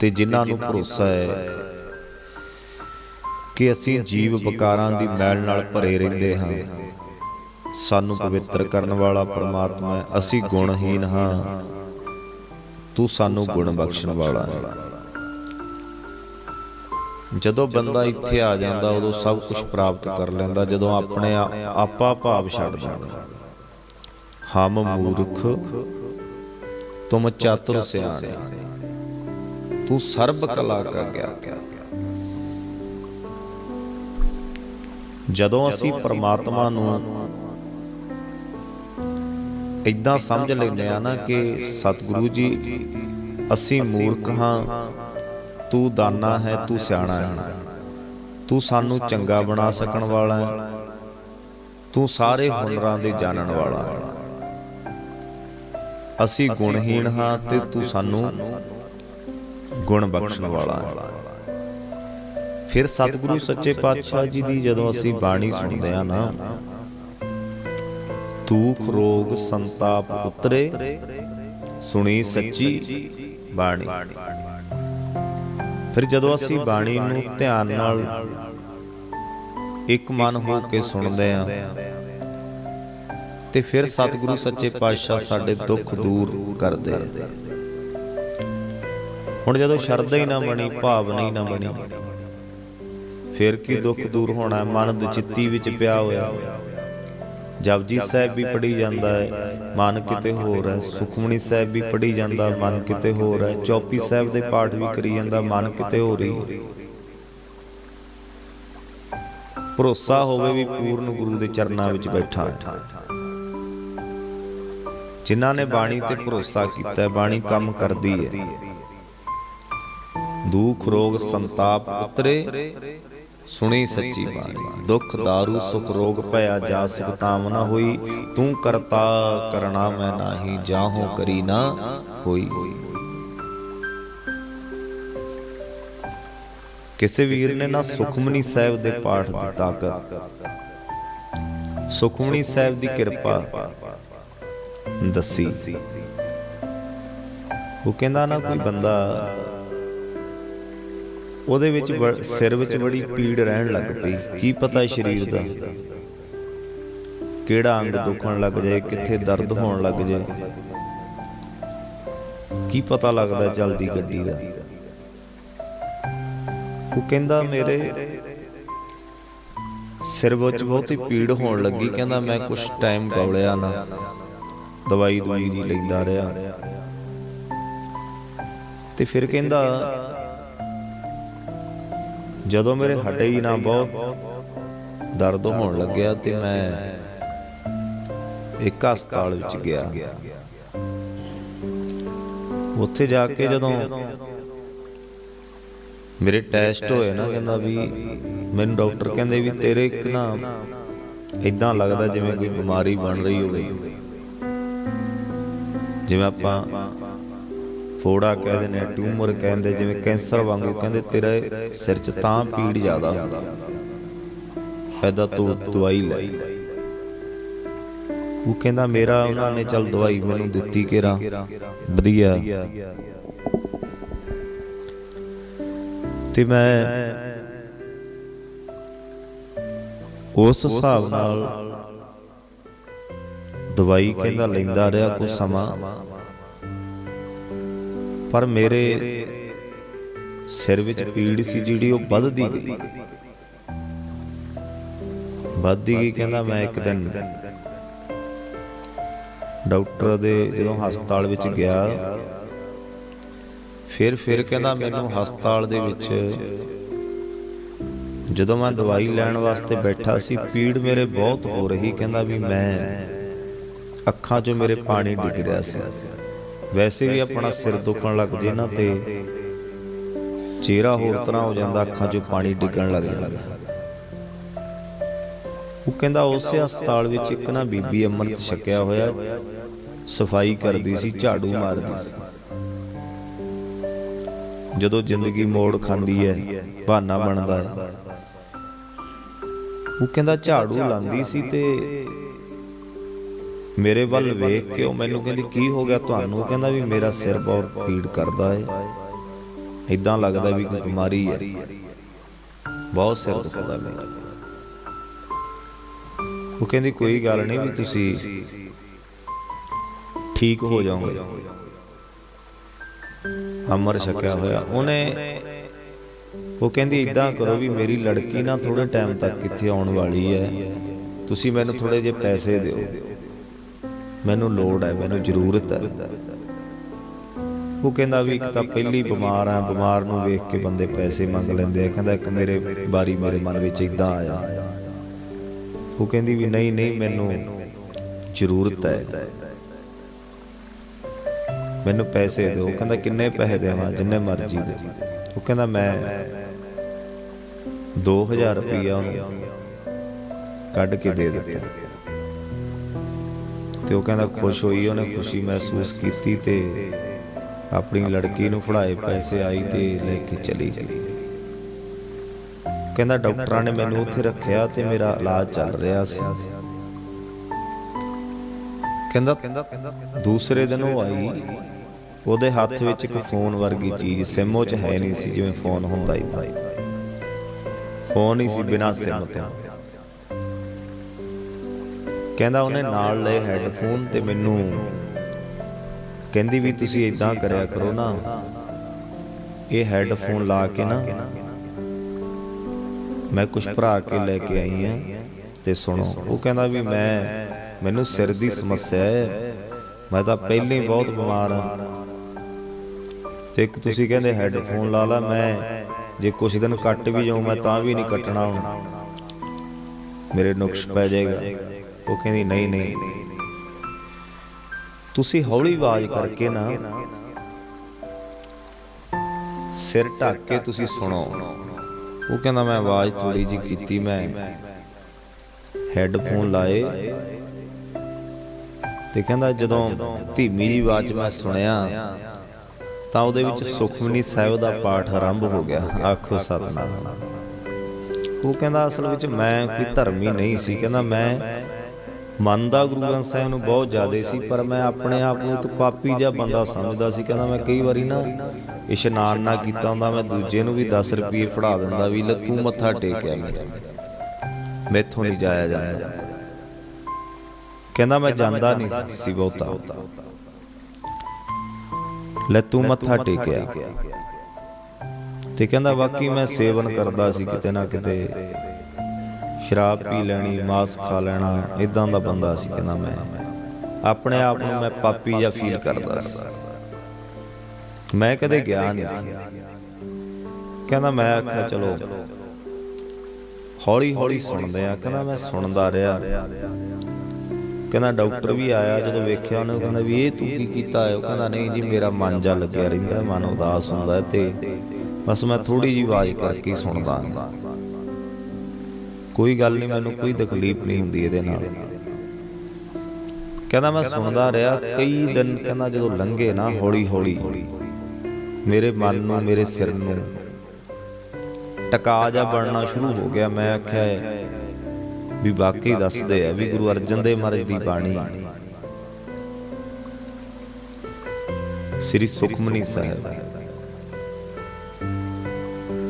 ਤੇ ਜਿਨ੍ਹਾਂ ਨੂੰ ਭਰੋਸਾ ਹੈ ਕਿ ਅਸੀਂ ਜੀਵ ਵਿਕਾਰਾਂ ਦੀ ਮੈਲ ਨਾਲ ਭਰੇ ਰਹਿੰਦੇ ਹਾਂ। ਸਾਨੂੰ ਪਵਿੱਤਰ ਕਰਨ ਵਾਲਾ ਪਰਮਾਤਮਾ ਹੈ। ਅਸੀਂ ਗੁਣਹੀਨ ਹਾਂ। ਤੂੰ ਸਾਨੂੰ ਗੁਣ ਬਖਸ਼ਣ ਵਾਲਾ ਹੈ। ਜਦੋਂ ਬੰਦਾ ਇੱਥੇ ਆ ਜਾਂਦਾ, ਉਦੋਂ ਸਭ ਕੁਝ ਪ੍ਰਾਪਤ ਕਰ ਲੈਂਦਾ। ਜਦੋਂ ਆਪਣੇ ਆ- ਆਪਾ ਭਾਵ ਛੱਡ ਦਿੰਦਾ। ਹਮ ਮੂਰਖ, ਤੁਮ ਚਾਤੁਰ ਸਿਆਣੇ। ਤੂੰ ਸਰਬ ਕਲਾ ਕਾ ਗਿਆਤਾ ਜਦੋਂ ਅਸੀਂ ਪਰਮਾਤਮਾ ਨੂੰ ਇਦਾਂ ਸਮਝ ਲੈਂਦੇ ਆ ਨਾ ਕਿ ਸਤਿਗੁਰੂ ਜੀ, ਅਸੀਂ ਮੂਰਖ ਹਾਂ, ਤੂੰ ਦਾਨਾ ਹੈ, ਤੂੰ ਸਿਆਣਾ ਹੈ। ਤੂੰ ਸਾਨੂੰ ਚੰਗਾ ਬਣਾ ਸਕਣ ਵਾਲਾ ਹੈ। ਤੂੰ ਸਾਰੇ ਹੁਨਰਾਂ ਦੇ ਜਾਣਨ ਵਾਲਾ ਹੈ। ਅਸੀਂ ਗੁਣਹੀਣ ਹਾਂ ਤੇ ਤੂੰ ਸਾਨੂੰ ਗੁਣ ਬਖਸ਼ਣ ਵਾਲਾ ਫਿਰ ਸਤਿਗੁਰੂ ਸੱਚੇ ਪਾਤਸ਼ਾਹ ਜੀ ਦੀ ਜਦੋਂ ਅਸੀਂ ਬਾਣੀ ਸੁਣਦੇ ਆ ਨਾ ਦੁਖ ਰੋਗ ਸੰਤਾਪ ਉਤਰੇ ਸੁਣੀ ਸੱਚੀ ਬਾਣੀ। ਫਿਰ ਜਦੋਂ ਅਸੀਂ ਬਾਣੀ ਨੂੰ ਧਿਆਨ ਨਾਲ ਇੱਕ ਮਨ ਹੋ ਕੇ ਸੁਣਦੇ ਆ ਤੇ ਫਿਰ ਸਤਿਗੁਰੂ ਸੱਚੇ ਪਾਤਸ਼ਾਹ ਸਾਡੇ ਦੁੱਖ ਦੂਰ ਕਰਦੇ। ਆ ਹੁਣ ਜਦੋਂ ਸ਼ਰਧਾ ਹੀ ਨਾ ਬਣੀ, ਭਾਵਨਾ ਹੀ ਨਾ ਬਣੀ, ਫਿਰ ਕੀ ਦੁੱਖ ਦੂਰ ਹੋਣਾ? ਮਨ ਦੁਚਿੱਤੀ ਵਿੱਚ ਪਿਆ ਹੋਇਆ। ਜਪਜੀ ਸਾਹਿਬ ਵੀ ਪੜੀ ਜਾਂਦਾ ਹੈ, ਮਨ ਕਿਤੇ ਹੋਰ ਹੈ। ਸੁਖਮਨੀ ਸਾਹਿਬ ਵੀ ਪੜੀ ਜਾਂਦਾ, ਮਨ ਕਿਤੇ ਹੋਰ ਹੈ। ਚੌਪੀ ਸਾਹਿਬ ਦੇ ਪਾਠ ਵੀ ਕਰੀ ਜਾਂਦਾ, ਮਨ ਕਿਤੇ ਹੋਰ ਹੀ ਭਰੋਸਾ ਹੋਵੇ ਵੀ ਪੂਰਨ ਗੁਰੂ ਦੇ ਚਰਨਾਂ ਵਿੱਚ ਬੈਠਾ ਹੈ। ਜਿਨ੍ਹਾਂ ਨੇ ਬਾਣੀ ਤੇ ਭਰੋਸਾ ਕੀਤਾ ਬਾਣੀ ਕੰਮ ਕਰਦੀ ਹੈ। ਦੁਖ ਰੋਗ ਸੰਤਾਪ ਉਤਰੇ, ਸੁਣੀ ਸੱਚੀ ਬਾਣੀ। ਦੁਖ दारू ਸੁਖ ਰੋਗ ਭਇਆ ਜਾ ਸਿਕਤਾਮ ਨਾ ਹੋਈ। ਤੂੰ ਕਰਤਾ ਕਰਣਾ ਮੈਂ ਨਾਹੀ, ਜਾਹੋ ਕਰੀ ਨਾ ਹੋਈ। ਕਿਸੇ ਵੀਰ ਨੇ ਨਾ ਸੁਖਮਨੀ ਸਾਹਿਬ ਦੇ ਪਾਠ ਦੀ ਤਾਕਤ, ਸੁਖਮਨੀ ਸਾਹਿਬ ਦੀ ਕਿਰਪਾ ਦੱਸੀ। ਉਹ ਕਹਿੰਦਾ ਨਾ ਕੋਈ ਬੰਦਾ ਉਹਦੇ ਵਿੱਚ ਸਿਰ ਵਿੱਚ ਬੜੀ ਪੀੜ ਰਹਿਣ ਲੱਗ ਪਈ। ਕੀ ਪਤਾ ਸਰੀਰ ਦਾ? ਕਿਹੜਾ ਅੰਗ ਦੁਖਣ ਲੱਗ ਜਾਏ ਕਿੱਥੇ ਦਰਦ ਹੋਣ ਲੱਗ ਜਾਏ? ਕੀ ਪਤਾ ਲੱਗਦਾ ਜਲਦੀ ਗੱਡੀ ਦਾ? ਉਹ ਕਹਿੰਦਾ ਮੇਰੇ ਸਿਰ ਵਿੱਚ ਬਹੁਤੀ ਪੀੜ ਹੋਣ ਲੱਗੀ। ਕਹਿੰਦਾ ਮੈਂ ਕੁਝ ਟਾਈਮ ਗੌਲਿਆ ਨਾ। ਦਵਾਈ ਦਵਾਈ ਜੀ ਲੈਂਦਾ ਰਿਹਾ। ਤੇ ਫਿਰ ਕਹਿੰਦਾ ਜਦੋਂ ਮੇਰੇ ਹੱਡੇ ਹੀ ਨਾ ਬਹੁਤ ਦਰਦ ਹੋਣ ਲੱਗਿਆ ਤੇ ਮੈਂ ਇੱਕ ਹਸਪਤਾਲ ਵਿੱਚ ਗਿਆ। ਉੱਥੇ ਜਾ ਕੇ ਜਦੋਂ ਮੇਰੇ ਟੈਸਟ ਹੋਏ ਨਾ ਕਹਿੰਦਾ ਵੀ ਮੈਨੂੰ ਡਾਕਟਰ ਕਹਿੰਦੇ ਵੀ ਤੇਰੇ ਇੱਕ ਨਾ ਇਦਾਂ ਲੱਗਦਾ ਜਿਵੇਂ ਕੋਈ ਬਿਮਾਰੀ ਬਣ ਰਹੀ ਹੋਵੇ। ਜਿਵੇਂ ਆਪਾਂ ਫੋੜਾ ਕਹਿੰਦੇ ਨੇ ਟਿਊਮਰ ਕਹਿੰਦੇ, ਜਿਵੇਂ ਕੈਂਸਰ ਵਾਂਗੂ ਕਹਿੰਦੇ, ਤੇਰੇ ਸਿਰ 'ਚ ਤਾਂ ਪੀੜ ਜ਼ਿਆਦਾ ਹੁੰਦਾ ਫਾਇਦਾ ਤੂੰ ਦਵਾਈ ਲੈ। ਉਹ ਕਹਿੰਦਾ, ਮੇਰਾ ਉਹਨਾਂ ਨੇ ਚਲ ਦਵਾਈ ਮੈਨੂੰ ਦਿੱਤੀ ਕਿਰਾ ਵਧੀਆ। ਤੇ ਮੈਂ ਉਸ ਹਿਸਾਬ ਨਾਲ ਦਵਾਈ ਕਹਿੰਦਾ ਲੈਂਦਾ ਰਿਹਾ ਕੁਝ ਸਮਾਂ। ਪਰ ਮੇਰੇ ਸਿਰ ਵਿੱਚ ਪੀੜ ਸੀ ਜਿਹੜੀ ਉਹ ਵੱਧਦੀ ਗਈ। ਵੱਧਦੀ ਗਈ ਕਹਿੰਦਾ ਮੈਂ ਇੱਕ ਦਿਨ ਡਾਕਟਰ ਦੇ ਜਦੋਂ ਹਸਪਤਾਲ ਵਿੱਚ ਗਿਆ, ਫਿਰ ਫਿਰ ਕਹਿੰਦਾ ਮੈਨੂੰ ਹਸਪਤਾਲ ਦੇ ਵਿੱਚ ਜਦੋਂ ਮੈਂ ਦਵਾਈ ਲੈਣ ਵਾਸਤੇ ਬੈਠਾ ਸੀ, ਪੀੜ ਮੇਰੇ ਬਹੁਤ ਹੋ ਰਹੀ, ਕਹਿੰਦਾ ਵੀ ਮੈਂ ਅੱਖਾਂ 'ਚੋਂ ਮੇਰੇ ਪਾਣੀ ਡਿੱਗ ਰਿਹਾ ਸੀ। ਵੈਸੇ ਵੀ ਆਪਣਾ ਸਿਰ ਦੁਖਣ ਲੱਗ ਜੇ ਨਾ ਤੇ ਚਿਹਰਾ ਹੋਰ ਤਰ੍ਹਾਂ ਹੋ ਜਾਂਦਾ, ਅੱਖਾਂ 'ਚੋਂ ਪਾਣੀ ਡਿੱਗਣ ਲੱਗ ਜਾਂਦਾ। ਉਹ ਕਹਿੰਦਾ, ਉਸੇ ਹਸਪਤਾਲ ਵਿੱਚ ਇੱਕ ਨਾ ਬੀਬੀ ਅੰਮ੍ਰਿਤ ਛਕਿਆ ਹੋਇਆ, ਸਫ਼ਾਈ ਕਰਦੀ ਸੀ, ਝਾੜੂ ਮਾਰਦੀ ਸੀ। ਜਦੋਂ ਜ਼ਿੰਦਗੀ ਮੋੜ ਖਾਂਦੀ ਹੈ, ਬਹਾਨਾ ਬਣਦਾ ਹੈ। ਉਹ ਕਹਿੰਦਾ, ਝਾੜੂ ਲਾਂਦੀ ਸੀ ਤੇ ਮੇਰੇ ਵੱਲ ਵੇਖ ਕੇ ਉਹ ਮੈਨੂੰ ਕਹਿੰਦੀ, ਕੀ ਹੋ ਗਿਆ ਤੁਹਾਨੂੰ? ਉਹ ਕਹਿੰਦਾ ਵੀ ਮੇਰਾ ਸਿਰ ਬਹੁਤ ਪੀੜ ਕਰਦਾ ਹੈ ਇਦਾਂ ਲੱਗਦਾ ਵੀ ਕੋਈ ਬਿਮਾਰੀ ਹੈ। ਬਹੁਤ ਸਿਰ ਦੁਖਦਾ ਮੇਰਾ। ਉਹ ਕਹਿੰਦੀ, ਕੋਈ ਗੱਲ ਨਹੀਂ ਵੀ ਤੁਸੀਂ ਠੀਕ ਹੋ ਜਾਓਗੇ। ਅਮਰ ਛਕਿਆ ਹੋਇਆ। ਉਹਨੇ ਉਹ ਕਹਿੰਦੀ ਇਦਾਂ ਕਰੋ ਵੀ ਮੇਰੀ ਲੜਕੀ ਨਾ ਥੋੜੇ ਟਾਈਮ ਤੱਕ ਇੱਥੇ ਆਉਣ ਵਾਲੀ ਹੈ। ਤੁਸੀਂ ਮੈਨੂੰ ਥੋੜੇ ਜਿਹੇ ਪੈਸੇ ਦਿਓ। ਮੈਨੂੰ ਲੋੜ ਹੈ, ਮੈਨੂੰ ਜ਼ਰੂਰਤ ਹੈ। ਉਹ ਕਹਿੰਦਾ ਵੀ ਇੱਕ ਤਾਂ ਪਹਿਲੀ ਬਿਮਾਰ ਆ ਬਿਮਾਰ ਨੂੰ ਵੇਖ ਕੇ ਬੰਦੇ ਪੈਸੇ ਮੰਗ ਲੈਂਦੇ ਆ। ਕਹਿੰਦਾ ਇੱਕ ਮੇਰੇ ਬਾਰੀ ਮੇਰੇ ਮਨ ਵਿੱਚ ਇਦਾਂ ਆਇਆ। ਉਹ ਕਹਿੰਦੀ ਵੀ ਨਹੀਂ ਨਹੀਂ, ਮੈਨੂੰ ਜ਼ਰੂਰਤ ਹੈ। ਮੈਨੂੰ ਪੈਸੇ ਦਿਓ। ਕਹਿੰਦਾ ਕਿੰਨੇ ਪੈਸੇ ਦੇਵਾਂ? ਜਿੰਨੇ ਮਰਜ਼ੀ ਦੇ। ਉਹ ਕਹਿੰਦਾ ਮੈਂ 2000 ਰੁਪਇਆ ਉਹਨੂੰ ਕੱਢ ਕੇ ਦੇ ਦਿੱਤਾ। ਤੇ ਉਹ ਕਹਿੰਦਾ ਖੁਸ਼ ਹੋਈ, ਉਹਨੇ ਖੁਸ਼ੀ ਮਹਿਸੂਸ ਕੀਤੀ ਤੇ ਆਪਣੀ ਲੜਕੀ ਨੂੰ ਫੜਾਏ, ਪੈਸੇ ਆਈ ਤੇ ਲੈ ਕੇ ਚਲੀ ਗਈ। ਕਹਿੰਦਾ ਡਾਕਟਰਾਂ ਨੇ ਮੈਨੂੰ ਉੱਥੇ ਰੱਖਿਆ ਤੇ ਮੇਰਾ ਇਲਾਜ ਚੱਲ ਰਿਹਾ ਸੀ। ਕਹਿੰਦਾ ਦੂਸਰੇ ਦਿਨ ਉਹ ਆਈ, ਉਹਦੇ ਹੱਥ ਵਿੱਚ ਇੱਕ ਫੋਨ ਵਰਗੀ ਚੀਜ਼, ਸਿਮ ਉਹ ਚ ਹੈ ਨਹੀਂ ਸੀ ਜਿਵੇਂ ਫੋਨ ਹੁੰਦਾ ਇਦਾਂ ਫੋਨ ਹੀ ਸੀ ਬਿਨਾਂ ਸਿਮ ਤੋਂ। ਕਹਿੰਦਾ ਉਹਨੇ ਨਾਲ ਲਏ ਹੈੱਡਫੋਨ ਤੇ ਮੈਨੂੰ ਕਹਿੰਦੀ ਵੀ ਤੁਸੀਂ ਇਦਾਂ ਕਰਿਆ ਕਰੋ ਨਾ। ਇਹ ਹੈੱਡਫੋਨ ਲਾ ਕੇ ਨਾ ਮੈਂ ਕੁਝ ਭਰਾ ਕੇ ਲੈ ਕੇ ਆਈ ਆ ਤੇ ਸੁਣੋ ਉਹ ਕਹਿੰਦਾ ਵੀ ਮੈਂ ਮੈਨੂੰ ਸਿਰ ਦੀ ਸਮੱਸਿਆ ਹੈ। ਮੈਂ ਤਾਂ ਪਹਿਲਾਂ ਹੀ ਬਹੁਤ ਬਿਮਾਰ ਆ ਤੇ ਇੱਕ ਤੁਸੀਂ ਕਹਿੰਦੇ ਹੈੱਡਫੋਨ ਲਾ ਲਾ ਮੈਂ। ਜੇ ਕੁਝ ਦਿਨ ਕੱਟ ਵੀ ਜਾਉਂ ਮੈਂ ਤਾਂ ਵੀ ਨਹੀਂ ਕੱਟਣਾ ਹੁਣ ਮੇਰੇ ਨੁਕਸ ਪੈ ਜਾਏਗਾ। ਉਹ ਕਹਿੰਦੀ, ਨਹੀਂ ਨਹੀਂ। ਤੁਸੀਂ ਹੌਲੀ ਆਵਾਜ਼ ਕਰਕੇ ਨਾ ਸਿਰ ਢੱਕ ਕੇ ਤੁਸੀਂ ਸੁਣੋ। ਉਹ ਕਹਿੰਦਾ, ਮੈਂ ਆਵਾਜ਼ ਥੋੜੀ ਜੀ ਕੀਤੀ, ਮੈਂ ਹੈੱਡਫੋਨ ਲਾਏ ਤੇ ਕਹਿੰਦਾ, ਜਦੋਂ ਧੀਮੀ ਜੀ ਆਵਾਜ਼ ਮੈਂ ਸੁਣਿਆ, ਤਾਂ ਉਹਦੇ ਵਿੱਚ ਸੁਖਮਨੀ ਸਾਹਿਬ ਦਾ ਪਾਠ ਆਰੰਭ ਹੋ ਗਿਆ। ਆਖੋ, ਸਤਨਾਮ। ਉਹ ਕਹਿੰਦਾ, ਅਸਲ ਵਿੱਚ ਮੈਂ ਕੋਈ ਧਰਮੀ ਨਹੀਂ ਸੀ। ਕਹਿੰਦਾ, ਮੈਂ ਮੰਨਦਾ ਗੁਰੂ ਗ੍ਰੰਥ ਸਾਹਿਬ ਨੂੰ ਬਹੁਤ ਜ਼ਿਆਦਾ ਸੀ, ਪਰ ਮੈਂ ਆਪਣੇ ਆਪ ਨੂੰ ਇੱਕ ਪਾਪੀ ਜਿਹਾ ਬੰਦਾ ਸਮਝਦਾ ਸੀ, ਕਹਿੰਦਾ ਮੈਂ ਕਈ ਵਾਰੀ ਨਾ ਇਸ਼ਨਾਨ ਨਾ ਕੀਤਾ ਹੁੰਦਾ, ਮੈਂ ਦੂਜੇ ਨੂੰ ਵੀ 10 ਰੁਪਏ ਫੜਾ ਦਿੰਦਾ ਵੀ ਲੈ ਤੂੰ ਮੱਥਾ ਟੇਕਿਆ ਮੇਰਾ। ਮੈਥੋਂ ਨਹੀਂ ਜਾਇਆ ਜਾਂਦਾ। ਕਹਿੰਦਾ ਮੈਂ ਜਾਂਦਾ ਨਹੀਂ ਸੀ ਬਹੁਤਾ। ਲੈ ਤੂੰ ਮੱਥਾ ਟੇਕਿਆ। ਤੇ ਕਹਿੰਦਾ ਬਾਕੀ ਮੈਂ ਸੇਵਨ ਕਰਦਾ ਸੀ ਕਿਤੇ ਨਾ ਕਿਤੇ। ਸ਼ਰਾਬ ਪੀ ਲੈਣੀ, ਮਾਸ ਖਾ ਲੈਣਾ ਇਦਾਂ ਦਾ ਬੰਦਾ ਸੀ ਕਹਿੰਦਾ ਮੈਂ। ਆਪਣੇ ਆਪ ਨੂੰ ਮੈਂ ਪਾਪੀ ਜਿਹਾ ਫੀਲ ਕਰਦਾ ਸੀ। ਮੈਂ ਕਦੇ ਗਿਆ ਨਹੀਂ ਸੀ। ਕਹਿੰਦਾ ਮੈਂ ਆਖਿਆ, ਚਲੋ ਹੌਲੀ ਹੌਲੀ ਸੁਣਦੇ ਆ। ਕਹਿੰਦਾ ਮੈਂ ਸੁਣਦਾ ਰਿਹਾ। ਕਹਿੰਦਾ ਡਾਕਟਰ ਵੀ ਆਇਆ, ਜਦੋਂ ਵੇਖਿਆ ਉਹਨੇ ਕਹਿੰਦਾ ਵੀ ਇਹ ਤੂੰ ਕੀ ਕੀਤਾ ਹੈ? ਉਹ ਕਹਿੰਦਾ, ਨਹੀਂ ਜੀ, ਮੇਰਾ ਮਨ ਜਾ ਲੱਗਿਆ ਰਹਿੰਦਾ ਮਨ ਉਦਾਸ ਹੁੰਦਾ ਤੇ ਬਸ ਮੈਂ ਥੋੜੀ ਜੀ ਆਵਾਜ਼ ਕਰਕੇ ਸੁਣਦਾ ਹਾਂ। ਕੋਈ ਗੱਲ ਨਹੀਂ, ਮੈਨੂੰ ਕੋਈ ਤਕਲੀਫ ਨਹੀਂ ਹੁੰਦੀ ਇਹਦੇ ਨਾਲ। ਕਹਿੰਦਾ ਮੈਂ ਸੁਣਦਾ ਰਿਹਾ, ਕਈ ਦਿਨ ਕਹਿੰਦਾ ਜਦੋਂ ਲੰਘੇ ਨਾ ਹੌਲੀ ਹੌਲੀ ਮੇਰੇ ਮਨ ਨੂੰ, ਮੇਰੇ ਸਿਰ ਨੂੰ ਟਕਾ ਜਾ ਬਣਨਾ ਸ਼ੁਰੂ ਹੋ ਗਿਆ। ਮੈਂ ਆਖਿਆ, ਵੀ ਵਾਕਈ ਦੱਸਦੇ ਆ ਵੀ ਗੁਰੂ ਅਰਜਨ ਦੇਵ ਮਹਾਰਾਜ ਦੀ ਬਾਣੀ। ਸ੍ਰੀ ਸੁਖਮਨੀ ਸਾਹਿਬ।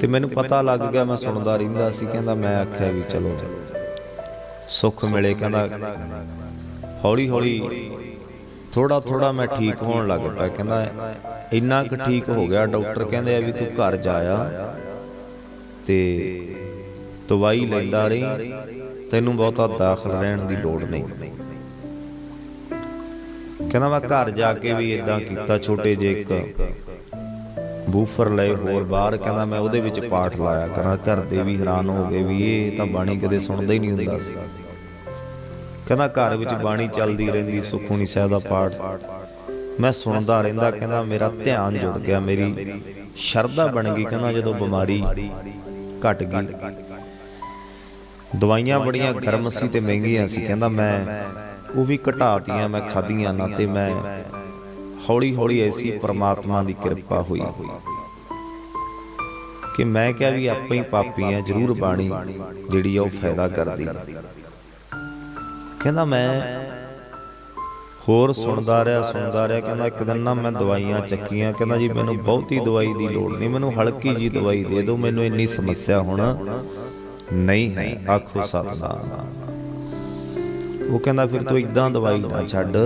ਤੇ ਮੈਨੂੰ ਪਤਾ ਲੱਗ ਗਿਆ, ਮੈਂ ਸੁਣਦਾ ਰਹਿੰਦਾ ਸੀ, ਕਹਿੰਦਾ ਮੈਂ ਆਖਿਆ ਵੀ ਚਲੋ। ਸੁੱਖ ਮਿਲੇ, ਕਹਿੰਦਾ ਹੌਲੀ ਹੌਲੀ ਥੋੜਾ ਥੋੜਾ ਮੈਂ ਠੀਕ ਹੋਣ ਲੱਗ ਪਿਆ, ਕਹਿੰਦਾ ਇੰਨਾ ਕੁ ਠੀਕ ਹੋ ਗਿਆ, ਡਾਕਟਰ ਕਹਿੰਦੇ ਆ ਵੀ ਤੂੰ ਘਰ ਜਾਇਆ ਤੇ ਦਵਾਈ ਲੈਂਦਾ ਰਹੀ, ਤੈਨੂੰ ਬਹੁਤਾ ਦਾਖਲ ਰਹਿਣ ਦੀ ਲੋੜ ਨਹੀਂ। ਕਹਿੰਦਾ ਮੈਂ ਘਰ ਜਾ ਕੇ ਵੀ ਇਦਾਂ ਕੀਤਾ, ਛੋਟੇ ਜਿਹੇ ਇੱਕ ਬੂਫਰ ਲਏ ਹੋਰ ਬਾਹਰ, ਕਹਿੰਦਾ ਮੈਂ ਉਹਦੇ ਵਿੱਚ ਪਾਠ ਲਾਇਆ ਕਰਾਂ, ਘਰ ਦੇ ਵੀ ਹੈਰਾਨ ਹੋ ਗਏ ਵੀ ਇਹ ਤਾਂ ਬਾਣੀ ਕਦੇ ਸੁਣਦਾ ਹੀ ਨਹੀਂ ਹੁੰਦਾ ਸੀ। ਕਹਿੰਦਾ ਘਰ ਵਿੱਚ ਬਾਣੀ ਚੱਲਦੀ ਰਹਿੰਦੀ, ਸੁਖਮਨੀ ਸਾਹਿਬ ਦਾ ਪਾਠ। ਮੈਂ ਸੁਣਦਾ ਰਹਿੰਦਾ, ਕਹਿੰਦਾ ਮੇਰਾ ਧਿਆਨ ਜੁੜ ਗਿਆ, ਮੇਰੀ ਸ਼ਰਧਾ ਬਣ ਗਈ, ਕਹਿੰਦਾ ਜਦੋਂ ਬਿਮਾਰੀ ਘਟ ਗਈ। ਦਵਾਈਆਂ ਬੜੀਆਂ ਗਰਮ ਸੀ ਤੇ ਮਹਿੰਗੀਆਂ ਸੀ, ਕਹਿੰਦਾ ਮੈਂ ਉਹ ਵੀ ਘਟਾਤੀਆਂ ਮੈਂ ਖਾਧੀਆਂ ਨਾ ਤੇ ਮੈਂ ਹੌਲੀ ਹੌਲੀ ਐਸੀ ਪ੍ਰਮਾਤਮਾ ਦੀ ਕਿਰਪਾ ਹੋਈ ਕਿ ਮੈਂ ਕਿਹਾ ਵੀ ਆਪਾਂ ਹੀ ਪਾਪੀ ਆ ਜ਼ਰੂਰ ਬਾਣੀ, ਜਿਹੜੀ ਉਹ ਫਾਇਦਾ ਕਰਦੀ। ਕਹਿੰਦਾ ਮੈਂ ਹੋਰ ਸੁਣਦਾ ਰਿਹਾ ਸੁਣਦਾ ਰਿਹਾ, ਕਹਿੰਦਾ ਇੱਕ ਦਿਨ ਨਾ ਮੈਂ ਦਵਾਈਆਂ ਚੱਕੀਆਂ, ਕਹਿੰਦਾ ਜੀ ਮੈਨੂੰ ਬਹੁਤੀ ਦਵਾਈ ਦੀ ਲੋੜ ਨਹੀਂ, ਮੈਨੂੰ ਹਲਕੀ ਜੀ ਦਵਾਈ ਦੇ ਦਿਓ, ਮੈਨੂੰ ਇੰਨੀ ਸਮੱਸਿਆ ਹੁਣ ਨਹੀਂ ਹੈ, ਆਖੋ ਸਤਨਾਮ। ਉਹ ਕਹਿੰਦਾ ਫਿਰ ਤੂੰ ਇਦਾਂ ਦਵਾਈ ਨਾ ਛੱਡ